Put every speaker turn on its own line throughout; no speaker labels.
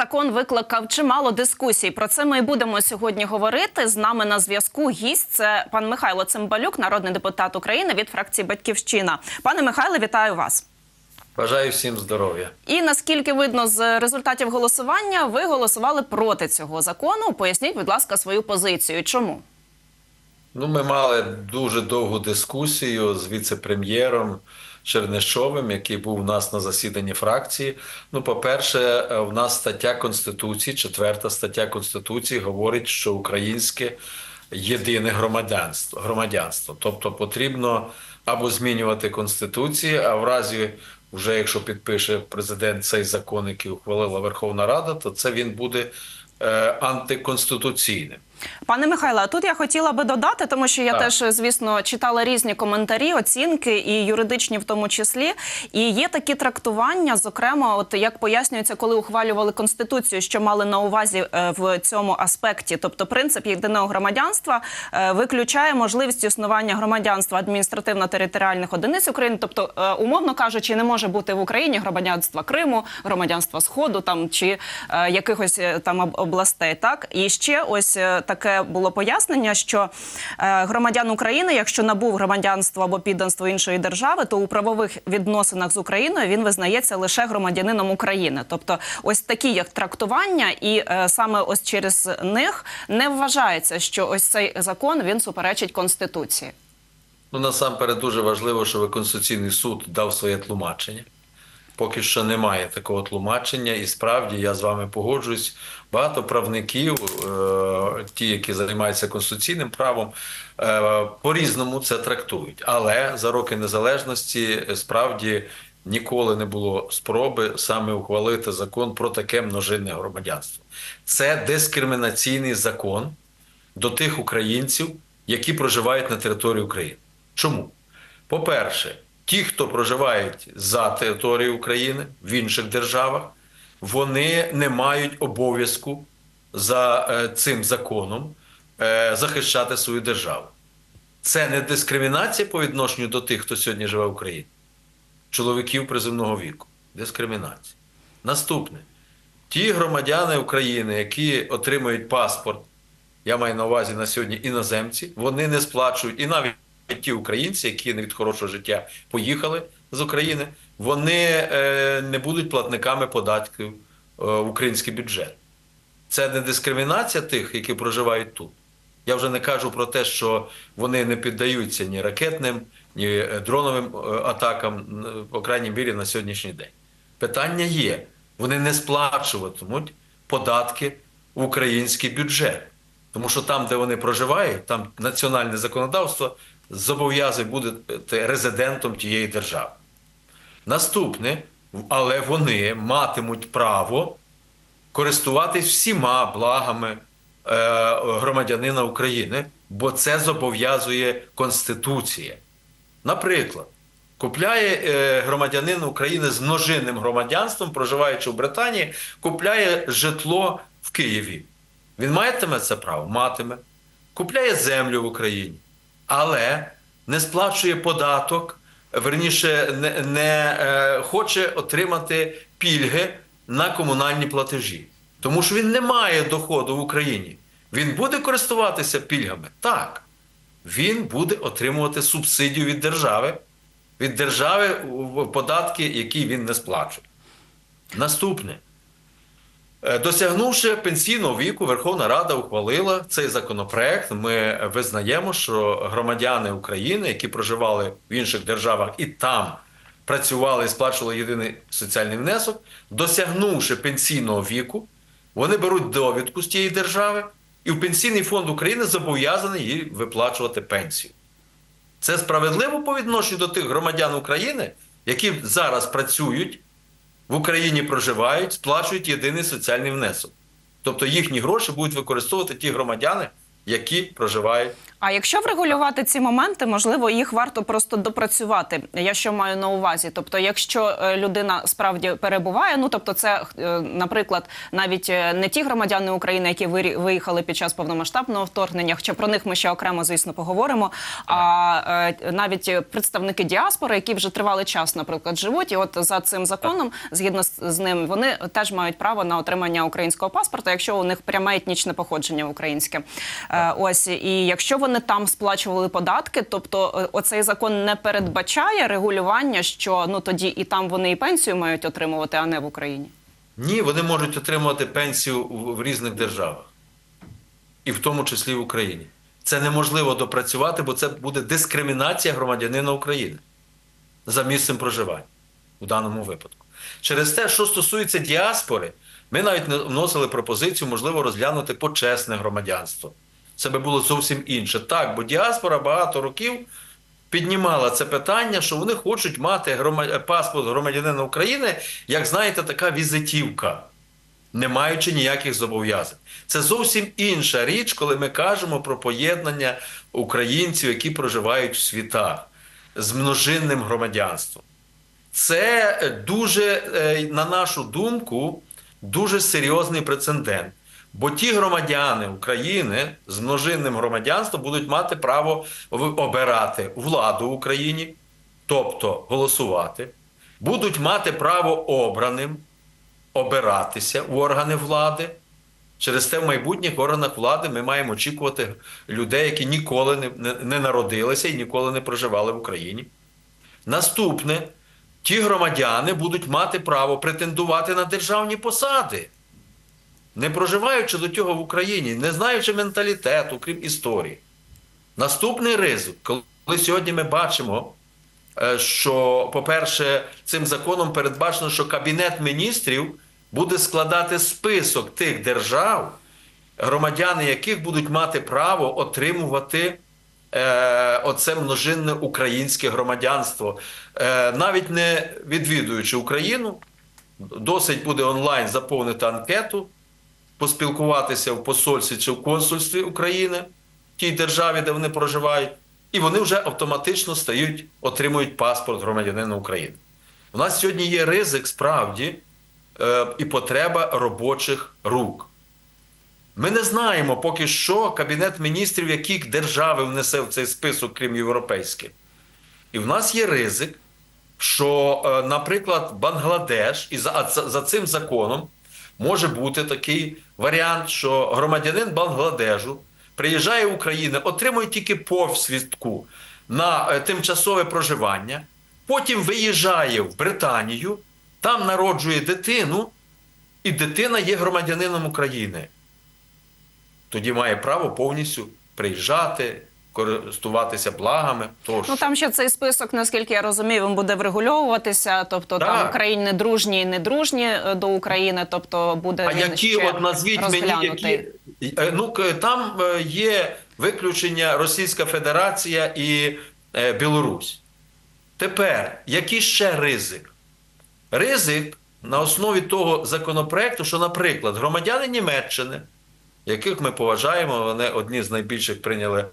закон викликав чимало дискусій. Про це ми і будемо сьогодні говорити. З нами на зв'язку гість це пан Михайло Цимбалюк, народний депутат України від фракції Батьківщина. Пане Михайле, вітаю вас.
Бажаю всім здоров'я.
І наскільки видно з результатів голосування, ви голосували проти цього закону. Поясніть, будь ласка, свою позицію. Чому?
Ну, ми мали дуже довгу дискусію з віце-прем'єром Чернишовим, який був у нас на засіданні фракції. Ну, по-перше, в нас стаття Конституції, четверта стаття Конституції говорить, що українське єдине громадянство. громадянство. Тобто потрібно або змінювати Конституцію, а в разі, вже якщо підпише президент цей закон, який ухвалила Верховна Рада, то це він буде е, антиконституційним.
Пане Михайло, тут я хотіла би додати, тому що я
Так.
теж, звісно, читала різні коментарі, оцінки і юридичні в тому числі. І є такі трактування, зокрема, от як пояснюється, коли ухвалювали конституцію, що мали на увазі е, в цьому аспекті, тобто принцип єдиного громадянства е, виключає можливість існування громадянства адміністративно-територіальних одиниць України, тобто, е, умовно кажучи, не може бути в Україні громадянства Криму, громадянства Сходу там чи якихось там областей. Так і ще ось таке було пояснення, що е, громадян України, якщо набув громадянство або підданство іншої держави, то у правових відносинах з Україною він визнається лише громадянином України. Тобто, ось такі як трактування, і е, саме ось через них не вважається, що ось цей закон він суперечить конституції.
Ну, насамперед дуже важливо, щоб Конституційний суд дав своє тлумачення. Поки що немає такого тлумачення, і справді я з вами погоджуюсь. Багато правників, е, ті, які займаються конституційним правом, е, по-різному це трактують. Але за роки незалежності е, справді ніколи не було спроби саме ухвалити закон про таке множинне громадянство. Це дискримінаційний закон до тих українців, які проживають на території України. Чому? По-перше, ті, хто проживають за територією України в інших державах, вони не мають обов'язку за е, цим законом е, захищати свою державу. Це не дискримінація по відношенню до тих, хто сьогодні живе в Україні, чоловіків приземного віку. Дискримінація. Наступне. Ті громадяни України, які отримують паспорт, я маю на увазі на сьогодні іноземці, вони не сплачують, і навіть ті українці, які не від хорошого життя поїхали з України, вони е, не будуть платниками податків е, в український бюджет. Це не дискримінація тих, які проживають тут. Я вже не кажу про те, що вони не піддаються ні ракетним, ні е, дроновим е, атакам, по крайній мірі, на сьогоднішній день. Питання є: вони не сплачуватимуть податки в український бюджет. Тому що там, де вони проживають, там національне законодавство зобов'язує бути резидентом тієї держави. Наступне, але вони матимуть право користуватись всіма благами е, громадянина України, бо це зобов'язує Конституція. Наприклад, купляє е, громадянин України з множинним громадянством, проживаючи в Британії, купляє житло в Києві. Він матиме це право? Матиме. Купляє землю в Україні, але не сплачує податок, верніше, не, не е, хоче отримати пільги на комунальні платежі. Тому що він не має доходу в Україні. Він буде користуватися пільгами? Так. Він буде отримувати субсидію від держави, від держави податки, які він не сплачує. Наступне. Е, Досягнувши пенсійного віку, Верховна Рада ухвалила цей законопроект. Ми визнаємо, що громадяни України, які проживали в інших державах і там працювали і сплачували єдиний соціальний внесок, досягнувши пенсійного віку, вони беруть довідку з тієї держави, і в Пенсійний фонд України зобов'язаний їй виплачувати пенсію. Це справедливо по відношенню до тих громадян України, які зараз працюють в Україні проживають, сплачують єдиний соціальний внесок. Тобто їхні гроші будуть використовувати ті громадяни, які проживають
А якщо врегулювати ці моменти, можливо, їх варто просто допрацювати. Я що маю на увазі? Тобто, якщо е, людина справді перебуває, ну тобто, це, е, наприклад, навіть е, не ті громадяни України, які виїхали під час повномасштабного вторгнення, хоча про них ми ще окремо, звісно, поговоримо. А навіть представники діаспори, які вже тривалий час, наприклад, живуть, і от за цим законом, згідно з, ним, вони теж мають право на отримання українського паспорта, якщо у них пряме етнічне походження українське. Ось і якщо вони там сплачували податки, тобто е, оцей закон не передбачає регулювання, що ну тоді і там вони і пенсію мають отримувати, а не в Україні.
Ні, вони можуть отримувати пенсію в, різних державах, і в тому числі в Україні. Це неможливо допрацювати, бо це буде дискримінація громадянина України за місцем проживання у даному випадку. Через те, що стосується діаспори, ми навіть вносили пропозицію, можливо, розглянути почесне громадянство. Це би було зовсім інше. Так, бо діаспора багато років піднімала це питання, що вони хочуть мати грома- паспорт громадянина України, як знаєте, така візитівка, не маючи ніяких зобов'язань. Це зовсім інша річ, коли ми кажемо про поєднання українців, які проживають в світах з множинним громадянством. Це е, дуже, е, на нашу думку, дуже серйозний прецедент. Бо ті громадяни України з множинним громадянством будуть мати право обирати владу в Україні, тобто голосувати, будуть мати право обраним обиратися в органи влади. Через те в майбутніх органах влади ми маємо очікувати людей, які ніколи не, не, не народилися і ніколи не проживали в Україні. Наступне, ті громадяни будуть мати право претендувати на державні посади, не проживаючи до цього в Україні, не знаючи менталітету, крім історії. Наступний ризик, коли сьогодні ми бачимо, е, що, по-перше, цим законом передбачено, що Кабінет міністрів буде складати список тих держав, громадяни яких будуть мати право отримувати е, оце множинне українське громадянство, е, навіть не відвідуючи Україну, досить буде онлайн заповнити анкету, поспілкуватися в посольстві чи в консульстві України, тій державі, де вони проживають, і вони вже автоматично стають, отримують паспорт громадянина України. У нас сьогодні є ризик справді е, і потреба робочих рук. Ми не знаємо поки що Кабінет міністрів, які держави внесе в цей список, крім європейських. І в нас є ризик, що, е, наприклад, Бангладеш, і за, за цим законом може бути такий варіант, що громадянин Бангладежу приїжджає в Україну, отримує тільки повсвідку на е, тимчасове проживання, потім виїжджає в Британію, там народжує дитину, і дитина є громадянином України. Тоді має право повністю приїжджати, користуватися благами. Тощо.
Ну там ще цей список, наскільки я розумію, він буде врегульовуватися. Тобто там
Так.
країни дружні і недружні е, до України, тобто буде
А
він
які
ще
от назвіть мені, які Е, ну там е, є виключення Російська Федерація і Білорусь. Тепер який ще ризик? Ризик на основі того законопроекту, що, наприклад, громадяни Німеччини, яких ми поважаємо, вони одні з найбільших прийняли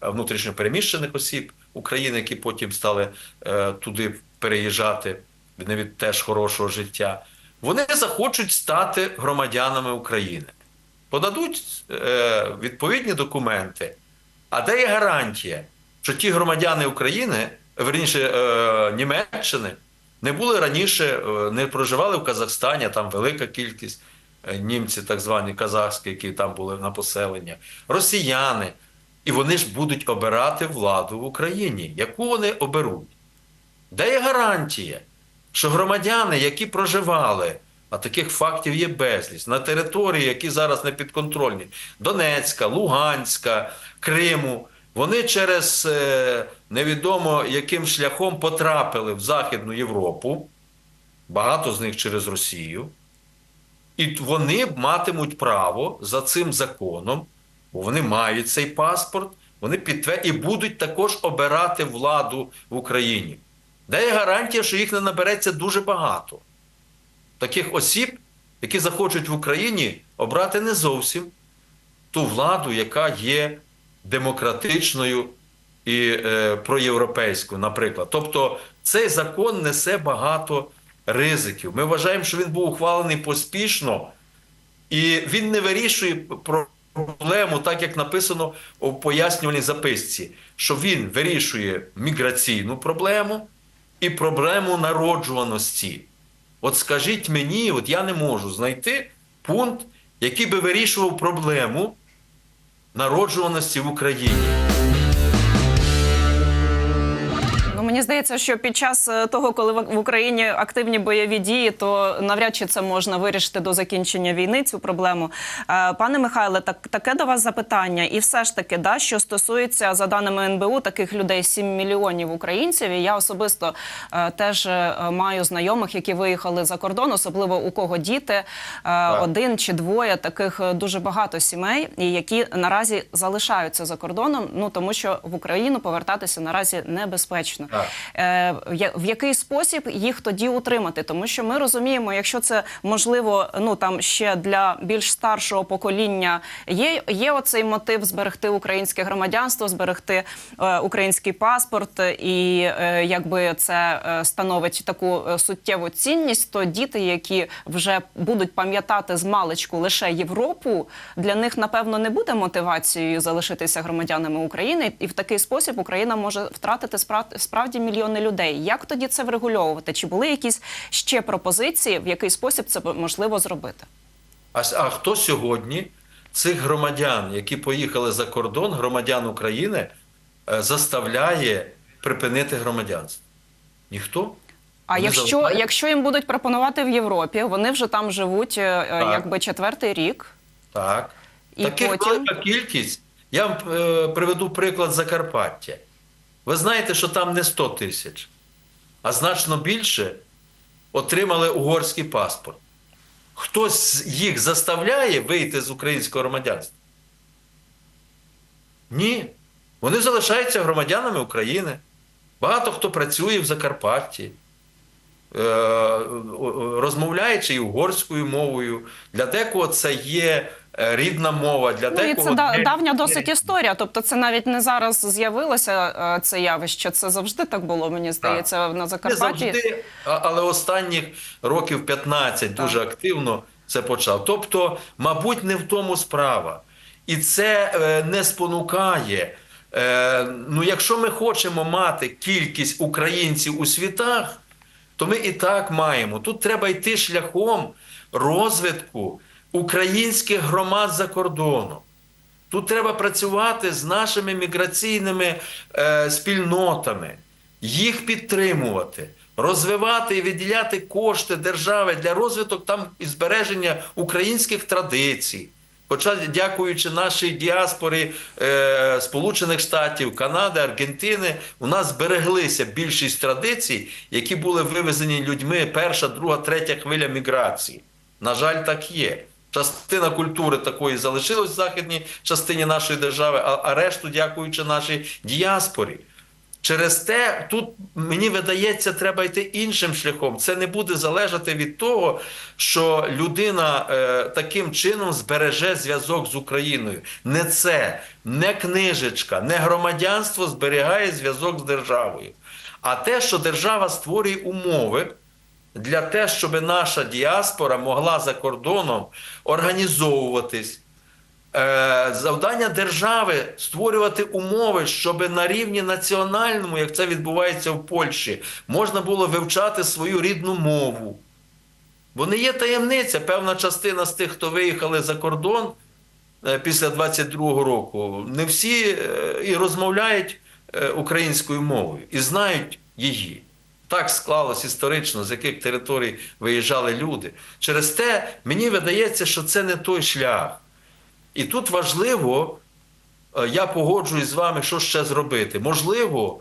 внутрішньопереміщених осіб України, які потім стали е, туди переїжджати не від теж хорошого життя. Вони захочуть стати громадянами України, подадуть е, відповідні документи. А де є гарантія, що ті громадяни України, верніше е, Німеччини, не були раніше, не проживали в Казахстані, там велика кількість е, німці, так звані казахські, які там були на поселення, росіяни. І вони ж будуть обирати владу в Україні. Яку вони оберуть? Де є гарантія, що громадяни, які проживали, а таких фактів є безліч, на території, які зараз не підконтрольні, Донецька, Луганська, Криму, вони через е, невідомо яким шляхом потрапили в Західну Європу, багато з них через Росію, і вони матимуть право за цим законом, вони мають цей паспорт, вони підтвер... і будуть також обирати владу в Україні. Де є гарантія, що їх не набереться дуже багато. Таких осіб, які захочуть в Україні обрати не зовсім ту владу, яка є демократичною і е, проєвропейською, наприклад. Тобто цей закон несе багато ризиків. Ми вважаємо, що він був ухвалений поспішно, і він не вирішує про- проблему, так як написано у пояснювальній записці, що він вирішує міграційну проблему і проблему народжуваності. От скажіть мені, от я не можу знайти пункт, який би вирішував проблему народжуваності в Україні.
Мені здається, що під час е, того, коли в Україні активні бойові дії, то навряд чи це можна вирішити до закінчення війни. Цю проблему, Е, пане Михайле, так таке до вас запитання, і все ж таки, да, що стосується за даними НБУ, таких людей 7 мільйонів українців. І я особисто е, теж маю знайомих, які виїхали за кордон, особливо у кого діти, е, один чи двоє таких дуже багато сімей, які наразі залишаються за кордоном. Ну тому що в Україну повертатися наразі небезпечно. Е, в який спосіб їх тоді утримати? Тому що ми розуміємо, якщо це можливо, ну там ще для більш старшого покоління є, є оцей мотив зберегти українське громадянство, зберегти е, український паспорт, і е, якби це е, становить таку е, суттєву цінність, то діти, які вже будуть пам'ятати з маличку лише Європу, для них напевно не буде мотивацією залишитися громадянами України, і в такий спосіб Україна може втратити спра- справді мільйони людей. Як тоді це врегульовувати? Чи були якісь ще пропозиції, в який спосіб це можливо зробити?
А, а хто сьогодні цих громадян, які поїхали за кордон, громадян України, е, заставляє припинити громадянство? Ніхто?
А якщо, якщо їм будуть пропонувати в Європі, вони вже там живуть е, е,
Так.
якби четвертий рік.
Так.
І
Таких
потім?
велика кількість. Я вам е, приведу приклад Закарпаття. Ви знаєте, що там не 100 тисяч, а значно більше отримали угорський паспорт. Хтось їх заставляє вийти з українського громадянства? Ні. Вони залишаються громадянами України. Багато хто працює в Закарпатті, розмовляючи і угорською мовою. Для декого це є е, рідна мова, для
Ну і
декого
це да- давня досить історія. Тобто, це навіть не зараз з'явилося е, це явище. Це завжди так було. Мені здається, на
Не завжди, але останніх років 15 дуже активно це почав. Тобто, мабуть, не в тому справа. І це е, не спонукає. Е, ну, якщо ми хочемо мати кількість українців у світах, то ми і так маємо. Тут треба йти шляхом розвитку українських громад за кордоном. Тут треба працювати з нашими міграційними е, спільнотами, їх підтримувати, розвивати і виділяти кошти держави для розвиток там і збереження українських традицій. Хоча, дякуючи нашій діаспорі е, Сполучених Штатів, Канади, Аргентини, у нас збереглися більшість традицій, які були вивезені людьми перша, друга, третя хвиля міграції. На жаль, так є. Частина культури такої залишилась в західній частині нашої держави, а, решту, дякуючи нашій діаспорі. Через те, тут мені видається, треба йти іншим шляхом. Це не буде залежати від того, що людина е, таким чином збереже зв'язок з Україною. Не це, не книжечка, не громадянство зберігає зв'язок з державою. А те, що держава створює умови для те, щоб наша діаспора могла за кордоном організовуватись. Е, Завдання держави створювати умови, щоб на рівні національному, як це відбувається в Польщі, можна було вивчати свою рідну мову. Бо не є таємниця, певна частина з тих, хто виїхали за кордон е, після 22-го року, не всі е, і розмовляють українською мовою і знають її. Так склалось історично, з яких територій виїжджали люди. Через те мені видається, що це не той шлях. І тут важливо, е, я погоджуюсь з вами, що ще зробити. Можливо,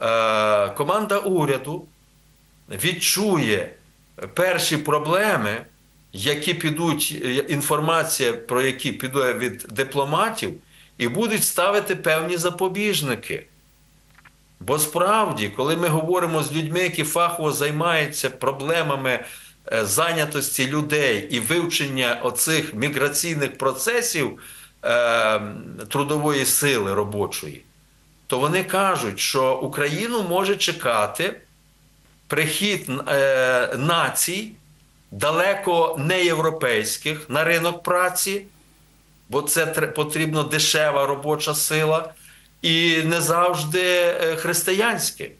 е, команда уряду відчує перші проблеми, які підуть, е, інформація про які піде від дипломатів, і будуть ставити певні запобіжники. Бо справді, коли ми говоримо з людьми, які фахово займаються проблемами зайнятості людей і вивчення оцих міграційних процесів, е, трудової сили робочої, то вони кажуть, що Україну може чекати прихід е, націй далеко не європейських на ринок праці, бо це потрібно дешева робоча сила, і не завжди е, християнське.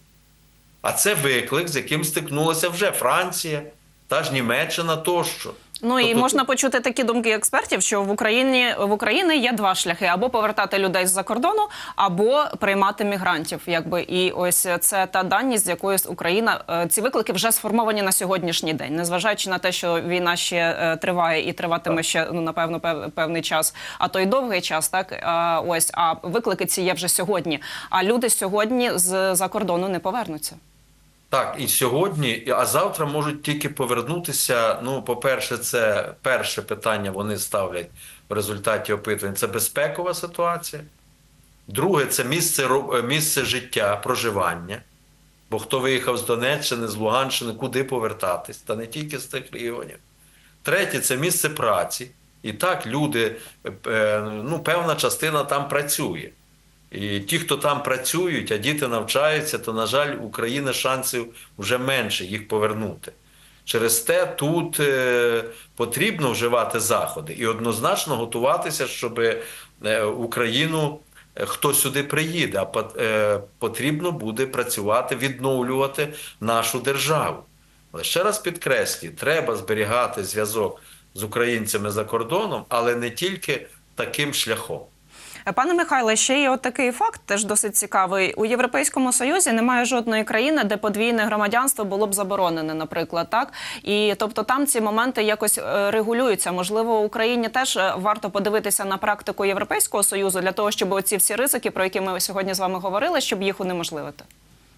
А це виклик, з яким стикнулася вже Франція, та ж Німеччина тощо.
Ну і
Тобто
можна почути такі думки експертів, що в Україні в Україні є два шляхи: або повертати людей з-за кордону, або приймати мігрантів. Якби і ось це та даність, з якою Україна е, ці виклики вже сформовані на сьогоднішній день, незважаючи на те, що війна ще е, триває і триватиме ще ну напевно пев- певний час, а то й довгий час. Так а, ось а виклики ці є вже сьогодні. А люди сьогодні з за кордону не повернуться.
Так, і сьогодні, а завтра можуть тільки повернутися. Ну, по-перше, це перше питання вони ставлять в результаті опитувань. Це безпекова ситуація. Друге, це місце, е, місце життя, проживання. Бо хто виїхав з Донеччини, з Луганщини, куди повертатись, та не тільки з тих регіонів. Третє це місце праці. І так люди, е, ну, певна частина там працює. І ті, хто там працюють, а діти навчаються, то, на жаль, у України шансів вже менше їх повернути. Через те тут е, потрібно вживати заходи і однозначно готуватися, щоб е, Україну е, хто сюди приїде, а е, потрібно буде працювати, відновлювати нашу державу. Але ще раз підкреслюю, треба зберігати зв'язок з українцями за кордоном, але не тільки таким шляхом.
Пане Михайле, ще є от такий факт, теж досить цікавий. У Європейському Союзі немає жодної країни, де подвійне громадянство було б заборонене, наприклад, так і тобто там ці моменти якось е, регулюються. Можливо, Україні теж е, варто подивитися на практику Європейського союзу для того, щоб оці всі ризики, про які ми сьогодні з вами говорили, щоб їх унеможливити.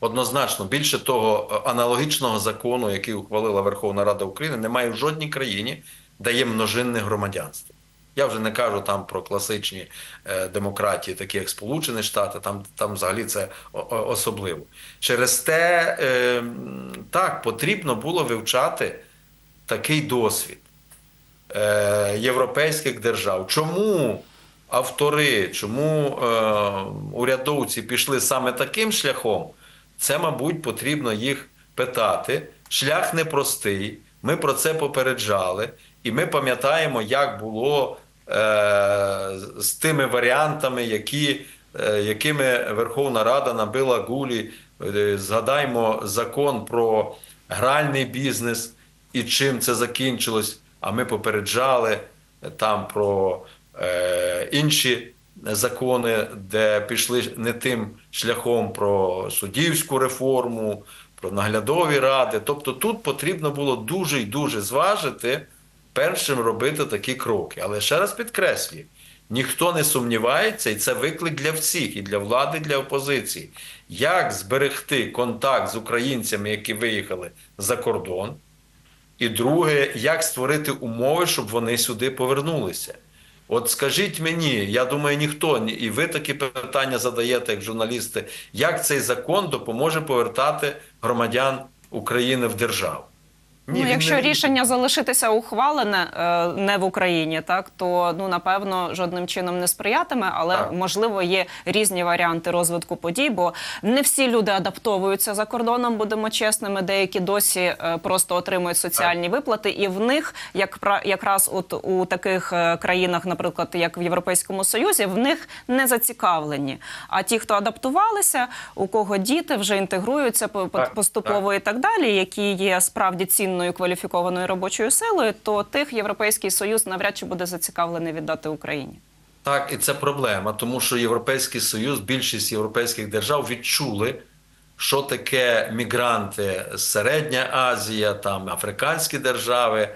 Однозначно, більше того, е, аналогічного закону, який ухвалила Верховна Рада України, немає в жодній країні, де є множинне громадянство. Я вже не кажу там про класичні е, демократії, такі як Сполучені Штати, там, там взагалі це особливо. Через те е, так потрібно було вивчати такий досвід е, європейських держав. Чому автори, чому урядовці пішли саме таким шляхом? Це, мабуть, потрібно їх питати. Шлях непростий. Ми про це попереджали, і ми пам'ятаємо, як було е, з- тими варіантами, які, е, якими Верховна Рада набила гулі. Е, Згадаймо закон про гральний бізнес і чим це закінчилось. А ми попереджали е, там про е, інші закони, де пішли не тим шляхом про суддівську реформу, про наглядові ради. Тобто тут потрібно було дуже і дуже зважити, першим робити такі кроки. Але ще раз підкреслюю, ніхто не сумнівається, і це виклик для всіх, і для влади, і для опозиції. Як зберегти контакт з українцями, які виїхали за кордон? І друге, як створити умови, щоб вони сюди повернулися. От скажіть мені, я думаю, ніхто і ви такі питання задаєте як журналісти, як цей закон допоможе повертати громадян України в державу? Ні,
ну, якщо
не-
рішення залишитися ухвалене е, не в Україні, так то ну напевно жодним чином не сприятиме, але
Так.
можливо є різні варіанти розвитку подій, бо не всі люди адаптовуються за кордоном, будемо чесними. Деякі досі е, просто отримують соціальні виплати, і в них, як якраз от у таких е, країнах, наприклад, як в Європейському Союзі, в них не зацікавлені. А ті, хто адаптувалися, у кого діти вже інтегруються по- по-
Так,
і так далі, які є справді цінною кваліфікованою робочою силою, то тих Європейський Союз навряд чи буде зацікавлений віддати Україні.
Так, і це проблема, тому що Європейський Союз, більшість європейських держав відчули, що таке мігранти з Середня Азія, там африканські держави,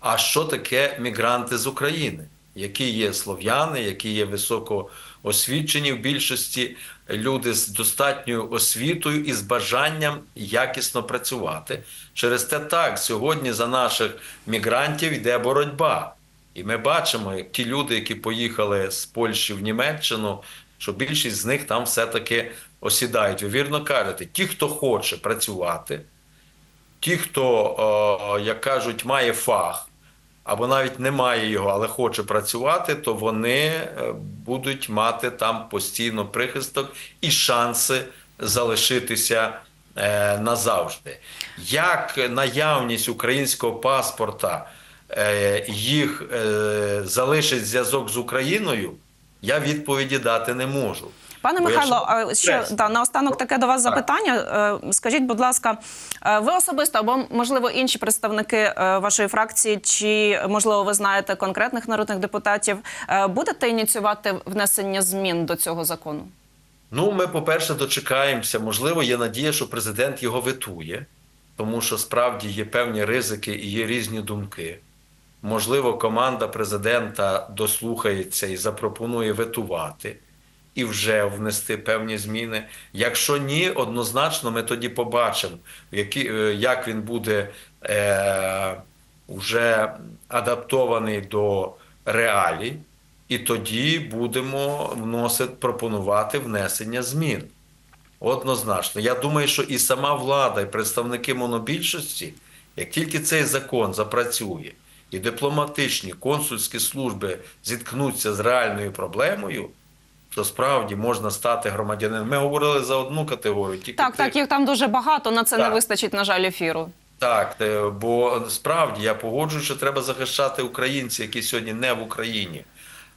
а що таке мігранти з України, які є слов'яни, які є високо освічені в більшості люди з достатньою освітою і з бажанням якісно працювати. Через те так сьогодні за наших мігрантів йде боротьба. І ми бачимо, як ті люди, які поїхали з Польщі в Німеччину, що більшість з них там все-таки осідають. Ви вірно кажете, ті, хто хоче працювати, ті, хто, як кажуть, має фах, або навіть немає його, але хоче працювати, то вони е, будуть мати там постійно прихисток і шанси залишитися е, назавжди. Як наявність українського паспорта е, їх залишить зв'язок з Україною, я відповіді дати не можу.
Пане
Бо
Михайло, а ще
Прес.
да, наостанок таке до вас
Так.
запитання. Е, Скажіть, будь ласка, е, ви особисто або можливо інші представники е, вашої фракції, чи можливо ви знаєте конкретних народних депутатів, е, будете ініціювати внесення змін до цього закону?
Ну, ми, по-перше, дочекаємося. Можливо, є надія, що президент його ветує, тому що справді є певні ризики і є різні думки. Можливо, команда президента дослухається і запропонує ветувати і вже внести певні зміни. Якщо ні, однозначно ми тоді побачимо, е, як він буде е, вже адаптований до реалій, і тоді будемо вносити, пропонувати внесення змін. Однозначно. Я думаю, що і сама влада, і представники монобільшості, як тільки цей закон запрацює, і дипломатичні консульські служби зіткнуться з реальною проблемою, то справді можна стати громадянином. Ми говорили за одну категорію, тільки
Так,
тих-
так, їх там дуже багато. На це не вистачить, на жаль, ефіру.
так, е, бо справді я погоджую, що треба захищати українців, які сьогодні не в Україні.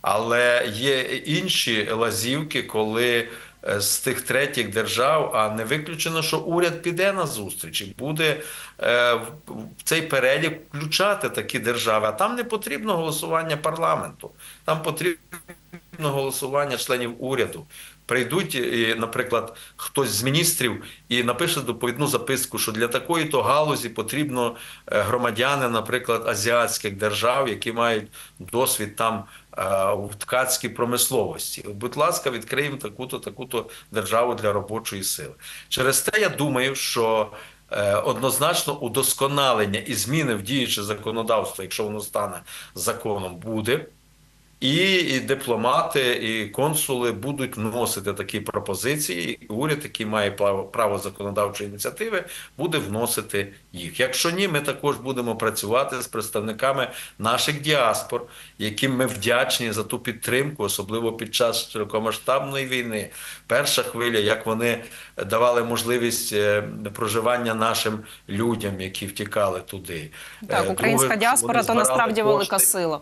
Але є інші лазівки, коли з тих третіх держав, а не виключено, що уряд піде на зустріч і буде е, в цей перелік включати такі держави. А там не потрібно голосування парламенту, там потрібно голосування членів уряду. Прийдуть, наприклад, хтось з міністрів і напише доповідну записку, що для такої то галузі потрібно е, громадяни, наприклад, азіатських держав, які мають досвід там е, у ткацькій промисловості. Будь ласка, відкриємо таку-то, таку-то державу для робочої сили. Через те я думаю, що е, однозначно удосконалення і зміни в діюче законодавство, якщо воно стане законом, буде. І, і дипломати, і консули будуть вносити такі пропозиції. І уряд, який має право, право законодавчої ініціативи, буде вносити їх. Якщо ні, ми також будемо працювати з представниками наших діаспор, яким ми вдячні за ту підтримку, особливо під час широкомасштабної війни. Перша хвиля, як вони давали можливість е, проживання нашим людям, які втікали туди.
Так,
Е,
українська
друге,
діаспора то насправді велика сила.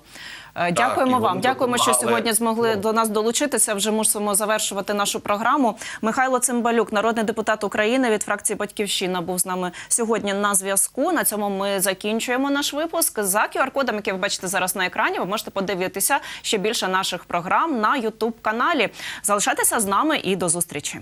Е, Дякуємо вам. Дякуємо, що сьогодні змогли
Ну.
до нас долучитися. Вже мусимо завершувати нашу програму. Михайло Цимбалюк, народний депутат України від фракції Батьківщина, був з нами сьогодні на зв'язку. На цьому ми закінчуємо наш випуск. За QR-кодом, який ви бачите зараз на екрані, ви можете подивитися ще більше наших програм на youtube каналі Залишайтеся з нами і до зустрічі.